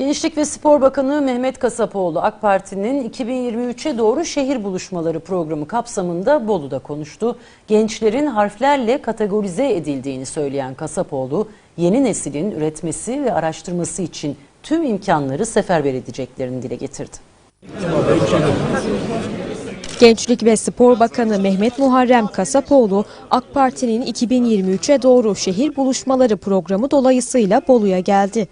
Gençlik ve Spor Bakanı Mehmet Kasapoğlu AK Parti'nin 2023'e doğru şehir buluşmaları programı kapsamında Bolu'da konuştu. Gençlerin harflerle kategorize edildiğini söyleyen Kasapoğlu, yeni neslin üretmesi ve araştırması için tüm imkanları seferber edeceklerini dile getirdi. Gençlik ve Spor Bakanı Mehmet Muharrem Kasapoğlu, AK Parti'nin 2023'e doğru şehir buluşmaları programı dolayısıyla Bolu'ya geldi.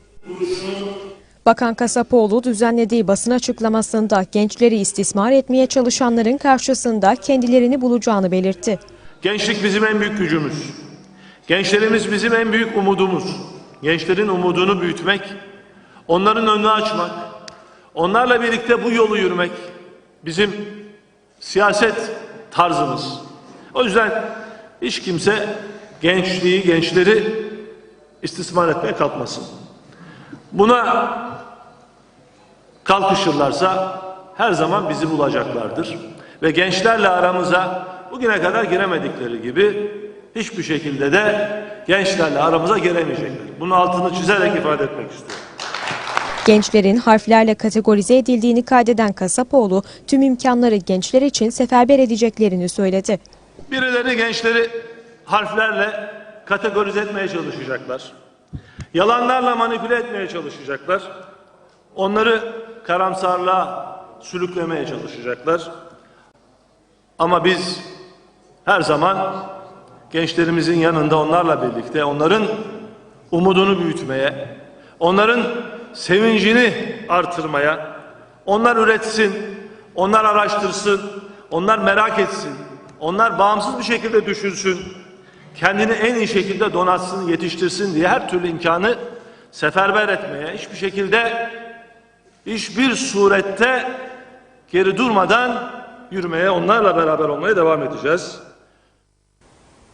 Bakan Kasapoğlu düzenlediği basın açıklamasında gençleri istismar etmeye çalışanların karşısında kendilerini bulacağını belirtti. Gençlik bizim en büyük gücümüz. Gençlerimiz bizim en büyük umudumuz. Gençlerin umudunu büyütmek, onların önünü açmak, onlarla birlikte bu yolu yürümek bizim siyaset tarzımız. O yüzden hiç kimse gençliği, gençleri istismar etmeye kalkmasın. Buna kalkışırlarsa her zaman bizi bulacaklardır. Ve gençlerle aramıza bugüne kadar giremedikleri gibi hiçbir şekilde de gençlerle aramıza giremeyecekler. Bunun altını çizerek ifade etmek istiyorum. Gençlerin harflerle kategorize edildiğini kaydeden Kasapoğlu, tüm imkanları gençler için seferber edeceklerini söyledi. Birileri gençleri harflerle kategorize etmeye çalışacaklar. Yalanlarla manipüle etmeye çalışacaklar. Onları karamsarlığa sürüklemeye çalışacaklar. Ama biz her zaman gençlerimizin yanında onlarla birlikte onların umudunu büyütmeye, onların sevincini artırmaya, onlar üretsin, onlar araştırsın, onlar merak etsin, onlar bağımsız bir şekilde düşünsün, kendini en iyi şekilde donatsın, yetiştirsin diye her türlü imkanı seferber etmeye, hiçbir şekilde, hiçbir surette geri durmadan yürümeye, onlarla beraber olmaya devam edeceğiz.